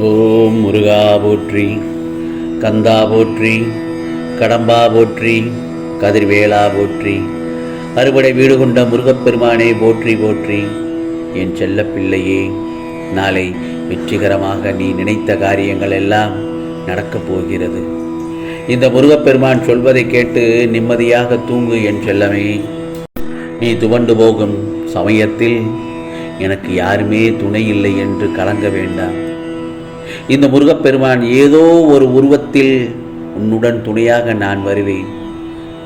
ஓம் முருகா போற்றி கந்தா போற்றி கடம்பா போற்றி கதிர்வேலா போற்றி அறுபடை வீடு கொண்ட முருகப்பெருமானே போற்றி போற்றி. என் செல்ல பிள்ளையே நாளை வெற்றிகரமாக நீ நினைத்த காரியங்கள் எல்லாம் நடக்கப் போகிறது. இந்த முருகப்பெருமான் சொல்வதை கேட்டு நிம்மதியாக தூங்கு என் செல்லமே. நீ துவண்டு போகும் சமயத்தில் எனக்கு யாருமே துணை இல்லை என்று கலங்க வேண்டாம். இந்த முருகப்பெருமான் ஏதோ ஒரு உருவத்தில் உன்னுடன் துணையாக நான் வருவேன்.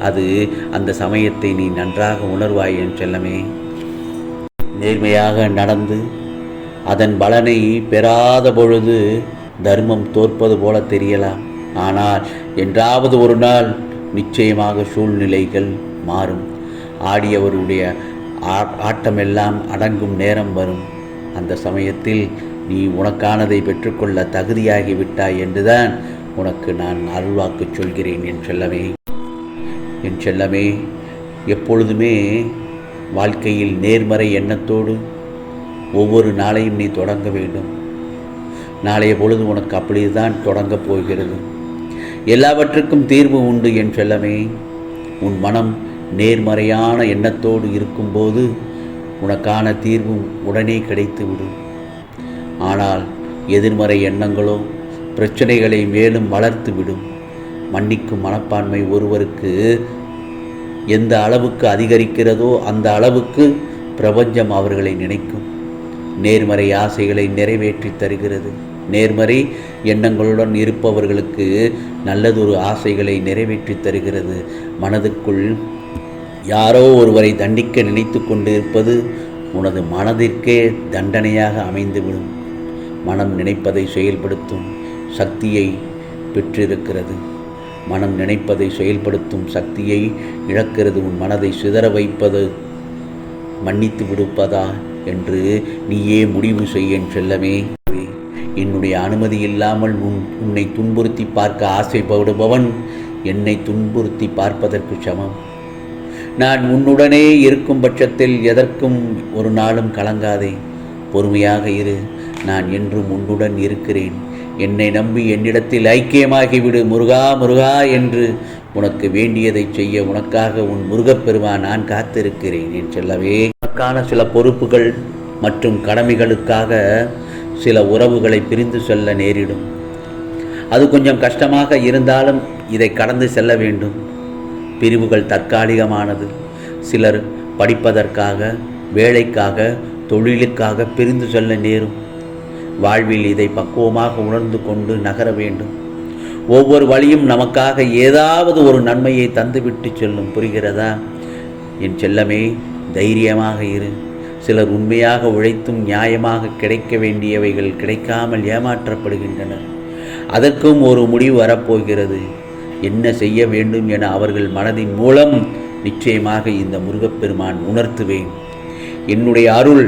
அது அந்த சமயத்தை நீ நன்றாக உணர்வாய் என் செல்லமே. நேர்மையாக நடந்து அதன் பலனை பெறாத பொழுது தர்மம் தோற்பது போல தெரியலாம். ஆனால் என்றாவது ஒரு நாள் நிச்சயமாக சூழ்நிலைகள் மாறும். ஆடியவருடைய ஆட்டமெல்லாம் அடங்கும் நேரம் வரும். அந்த சமயத்தில் நீ உனக்கானதை பெற்றுக்கொள்ள தகுதியாகி விட்டாய் என்றுதான் உனக்கு நான் அருள்வாக்கு சொல்கிறேன் என் செல்லமே. என் செல்லமே எப்பொழுதுமே வாழ்க்கையில் நேர்மறை எண்ணத்தோடு ஒவ்வொரு நாளையும் நீ தொடங்க வேண்டும். நாளைய பொழுது உனக்கு அப்படிதான் தொடங்கப் போகிறது. எல்லாவற்றுக்கும் தீர்வு உண்டு என் செல்லமே. உன் மனம் நேர்மறையான எண்ணத்தோடு இருக்கும்போது உனக்கான தீர்வும் உடனே கிடைத்துவிடும். ஆனால் எதிர்மறை எண்ணங்களோ பிரச்சனைகளை மேலும் வளர்த்துவிடும். மன்னிக்கும் மனப்பான்மை ஒருவருக்கு எந்த அளவுக்கு அதிகரிக்கிறதோ அந்த அளவுக்கு பிரபஞ்சம் அவர்களை நினைக்கும். நேர்மறை ஆசைகளை நிறைவேற்றி தருகிறது. நேர்மறை எண்ணங்களுடன் இருப்பவர்களுக்கு நல்லதொரு ஆசைகளை நிறைவேற்றி தருகிறது. மனதுக்குள் யாரோ ஒருவரை தண்டிக்க நினைத்து கொண்டிருப்பது உனது மனதிற்கே தண்டனையாக அமைந்துவிடும். மனம் நினைப்பதை செயல்படுத்தும் சக்தியை பெற்றிருக்கிறது. மனம் நினைப்பதை செயல்படுத்தும் சக்தியை இழக்கிறது. உன் மனதை சிதற வைப்பது மன்னித்து விடுப்பதா என்று நீயே முடிவு செய்யன் செல்லமே. என்னுடைய அனுமதி இல்லாமல் உன் உன்னை துன்புறுத்தி பார்க்க ஆசைப்படுபவன் என்னை துன்புறுத்தி பார்ப்பதற்கு சமம். நான் உன்னுடனே இருக்கும் பட்சத்தில் எதற்கும் ஒரு நாளும் கலங்காதே. பொறுமையாக இரு. நான் என்றும் உன்னுடன் இருக்கிறேன். என்னை நம்பி என்னிடத்தில் ஐக்கியமாகிவிடு முருகா முருகா என்று உனக்கு வேண்டியதை செய்ய உனக்காக உன் முருகப்பெருமா நான் காத்திருக்கிறேன் என் செல்லவே. உனக்கான சில பொறுப்புகள் மற்றும் கடமைகளுக்காக சில உறவுகளை பிரிந்து செல்ல நேரிடும். அது கொஞ்சம் கஷ்டமாக இருந்தாலும் இதை கடந்து செல்ல வேண்டும். பிரிவுகள் தற்காலிகமானது. சிலர் படிப்பதற்காக வேலைக்காக தொழிலுக்காக பிரிந்து செல்ல நேரும். வாழ்வில் இதை பக்குவமாக உணர்ந்து கொண்டு நகர வேண்டும். ஒவ்வொரு வழியும் நமக்காக ஏதாவது ஒரு நன்மையை தந்துவிட்டு செல்லும் புரிகிறதா? என் செல்லமே தைரியமாக இரு. சிலர் உண்மையாக உழைத்தும் நியாயமாக கிடைக்க வேண்டியவைகள் கிடைக்காமல் ஏமாற்றப்படுகின்றனர். அதற்கும் ஒரு முடிவு வரப்போகிறது. என்ன செய்ய வேண்டும் என அவர்கள் மனதின் மூலம் நிச்சயமாக இந்த முருகப்பெருமான் உணர்த்துவேன். என்னுடைய அருள்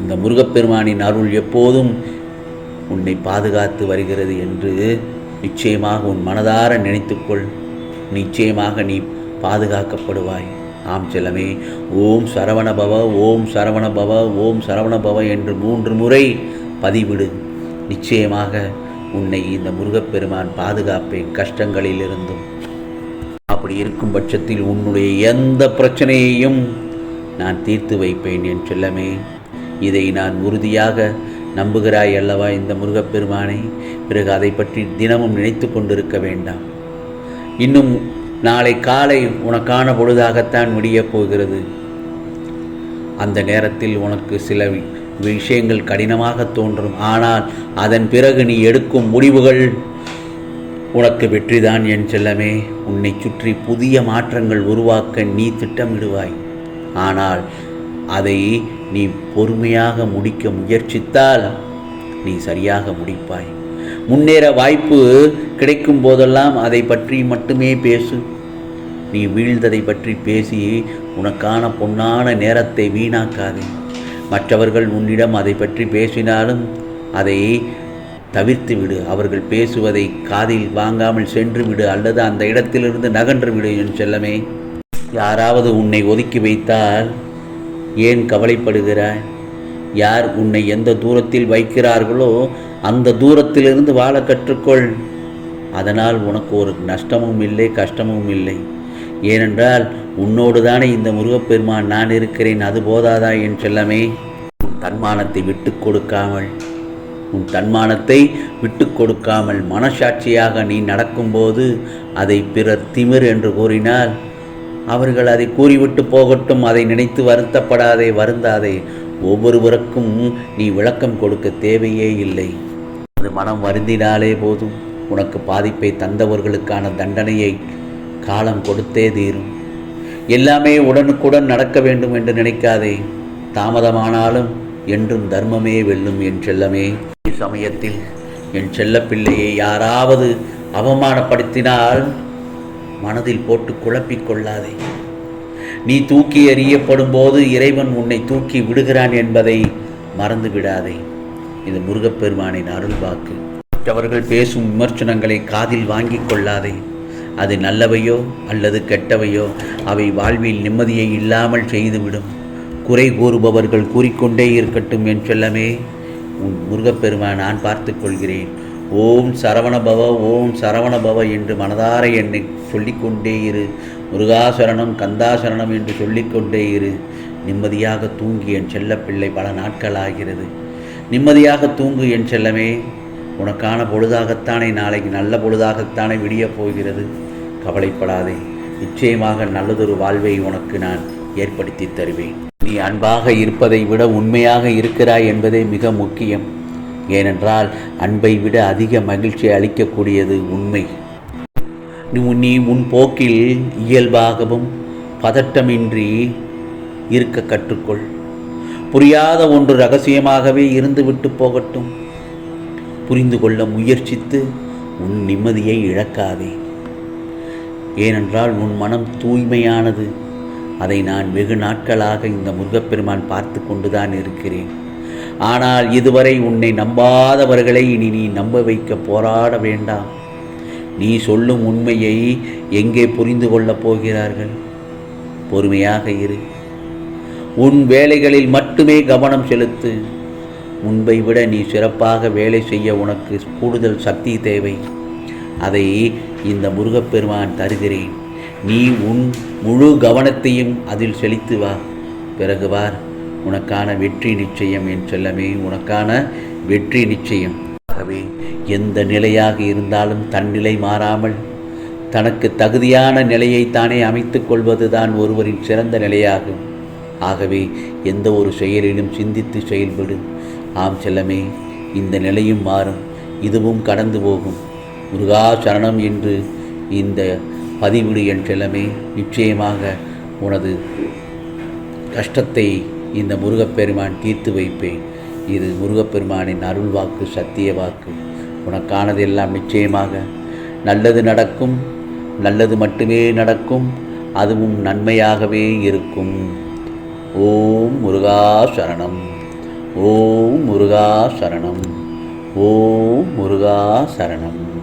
இந்த முருகப்பெருமானின் அருள் எப்போதும் உன்னை பாதுகாத்து வருகிறது என்று நிச்சயமாக உன் மனதார நினைத்துக்கொள். நிச்சயமாக நீ பாதுகாக்கப்படுவாய். ஆம் செல்லமே ஓம் சரவணபவ ஓம் சரவணபவ ஓம் சரவணபவ என்று மூன்று முறை பதிவிடு. நிச்சயமாக உன்னை இந்த முருகப்பெருமான் பாதுகாப்பேன் கஷ்டங்களிலிருந்தும். அப்படி இருக்கும் பட்சத்தில் உன்னுடைய எந்த பிரச்சனையையும் நான் தீர்த்து வைப்பேன் என் செல்லமே. இதை நான் உறுதியாக நம்புகிறாய் அல்லவா இந்த முருகப்பெருமானை? பிறகு அதை பற்றி தினமும் நினைத்து கொண்டிருக்க வேண்டாம். இன்னும் நாளை காலை உனக்கான பொழுதாகத்தான் முடியப் போகிறது. அந்த நேரத்தில் உனக்கு சில விஷயங்கள் கடினமாக தோன்றும். ஆனால் அதன் பிறகு நீ எடுக்கும் முடிவுகள் உனக்கு வெற்றிதான் என் செல்லமே. உன்னை சுற்றி புதிய மாற்றங்கள் உருவாக்க நீ திட்டமிடுவாய். ஆனால் அதை நீ பொறுமையாக முடிக்க முயற்சித்தால் நீ சரியாக முடிப்பாய். முன்னேற வாய்ப்பு கிடைக்கும் போதெல்லாம் அதை பற்றி மட்டுமே பேசு. நீ வீழ்ந்ததை பற்றி பேசி உனக்கான பொன்னான நேரத்தை வீணாக்காதே. மற்றவர்கள் உன்னிடம் அதை பற்றி பேசினாலும் அதை தவிர்த்து விடு. அவர்கள் பேசுவதை காதில் வாங்காமல் சென்று விடு. அல்லது அந்த இடத்திலிருந்து நகன்று விடு என் செல்லமே. யாராவது உன்னை ஒதுக்கி வைத்தால் ஏன் கவலைப்படுகிறாய்? யார் உன்னை எந்த தூரத்தில் வைக்கிறார்களோ அந்த தூரத்திலிருந்து வாழ கற்றுக்கொள். அதனால் உனக்கு ஒரு நஷ்டமும் இல்லை கஷ்டமும் இல்லை. ஏனென்றால் உன்னோடு தானே இந்த முருகப்பெருமான் நான் இருக்கிறேன் அது போதாதா என் செல்லமே? உன் தன்மானத்தை விட்டு கொடுக்காமல் உன் தன்மானத்தை விட்டு கொடுக்காமல் மனசாட்சியாக நீ நடக்கும்போது அதை பிறர் திமிர் என்று கூறினால் அவர்கள் அதை கூறிவிட்டு போகட்டும் அதை நினைத்து வருத்தப்படாதே வருந்தாதே. ஒவ்வொருவருக்கும் நீ விளக்கம் கொடுக்க தேவையே இல்லை. அது மனம் வருந்தினாலே போதும். உனக்கு பாதிப்பை தந்தவர்களுக்கான தண்டனையை காலம் கொடுத்தே தீரும். எல்லாமே உடனுக்குடன் நடக்க வேண்டும் என்று நினைக்காதே. தாமதமானாலும் என்றும் தர்மமே வெல்லும் என் செல்லமே. சமயத்தில் என் செல்லப்பிள்ளையை யாராவது அவமானப்படுத்தினால் மனதில் போட்டு குழப்பிக் கொள்ளாதே. நீ தூக்கி எறியப்படும் போது இறைவன் உன்னை தூக்கி விடுகிறான் என்பதை மறந்து விடாதே. இது முருகப்பெருமானின் அருள் வாக்கு மற்றவர்கள் பேசும் விமர்சனங்களை காதில் வாங்கிக் கொள்ளாதே. அது நல்லவையோ அல்லது கெட்டவையோ அவை வாழ்வில் நிம்மதியை இல்லாமல் செய்துவிடும். குறை கூறுபவர்கள் கூறிக்கொண்டே இருக்கட்டும் என் செல்லமே. உன் முருகப்பெருமான் நான் பார்த்துக் கொள்கிறேன். ஓம் சரவணபவ ஓம் சரவணபவ என்று மனதார என்னை சொல்லிக்கொண்டே இரு. முருகாசரணம் கந்தாசரணம் என்று சொல்லிக்கொண்டே இரு. நிம்மதியாக தூங்கி என் செல்லப்பிள்ளை பல நாட்கள் ஆகிறது நிம்மதியாக தூங்கு என் செல்லமே உனக்கான பொழுதாகத்தானே நாளைக்கு நல்ல பொழுதாகத்தானே விடியப் போகிறது. கவலைப்படாதே நிச்சயமாக நல்லதொரு வாழ்வை உனக்கு நான் ஏற்படுத்தி தருவேன். நீ அன்பாக இருப்பதை விட உண்மையாக இருக்கிறாய் என்பதே மிக முக்கியம். ஏனென்றால் அன்பை விட அதிக மகிழ்ச்சி அளிக்கக்கூடியது உண்மை. நீ உன் போக்கில் இயல்பாகவும் பதட்டமின்றி இருக்க கற்றுக்கொள். புரியாத ஒன்று ரகசியமாகவே இருந்துவிட்டு போகட்டும். புரிந்து கொள்ள முயற்சித்து உன் நிம்மதியை இழக்காதே. ஏனென்றால் உன் மனம் தூய்மையானது. அதை நான் வெகு நாட்களாக இந்த முருகப்பெருமான் பார்த்து கொண்டுதான் இருக்கிறேன். ஆனால் இதுவரை உன்னை நம்பாதவர்களை இனி நீ நம்ப வைக்க போராட வேண்டாம். நீ சொல்லும் உண்மையை எங்கே புரிந்து கொள்ளப் போகிறார்கள்? பொறுமையாக இரு. உன் வேலைகளில் மட்டுமே கவனம் செலுத்து. முன்பை விட நீ சிறப்பாக வேலை செய்ய உனக்கு கூடுதல் சக்தி தேவை. அதை இந்த முருகப்பெருமான் தருகிறேன். நீ உன் முழு கவனத்தையும் அதில் செலுத்து வா. பிறகு வார். உனக்கான வெற்றி நிச்சயம் என் செல்லமே உனக்கான வெற்றி நிச்சயம். ஆகவே எந்த நிலையாக இருந்தாலும் தன்னிலை மாறாமல் தனக்கு தகுதியான நிலையை தானே அமைத்துக் கொள்வதுதான் ஒருவரின் சிறந்த நிலையாகும். ஆகவே எந்த ஒரு செயலிலும் சிந்தித்து செயல்படு. ஆம் செல்லமே இந்த நிலையும் மாறும் இதுவும் கடந்து போகும். முருகா சரணம் என்று இந்த பதிவிடு என் செல்லமே நிச்சயமாக உனது கஷ்டத்தை இந்த முருகப்பெருமான் தீர்த்து வைப்பேன். இது முருகப்பெருமானின் அருள் வாக்கு சத்திய வாக்கு. உனக்கானதெல்லாம் நிச்சயமாக. நல்லது நடக்கும் நல்லது மட்டுமே நடக்கும் அதுவும் நன்மையாகவே இருக்கும். ஓம் முருகா சரணம். ஓம் முருகா சரணம். ஓம் முருகா சரணம்.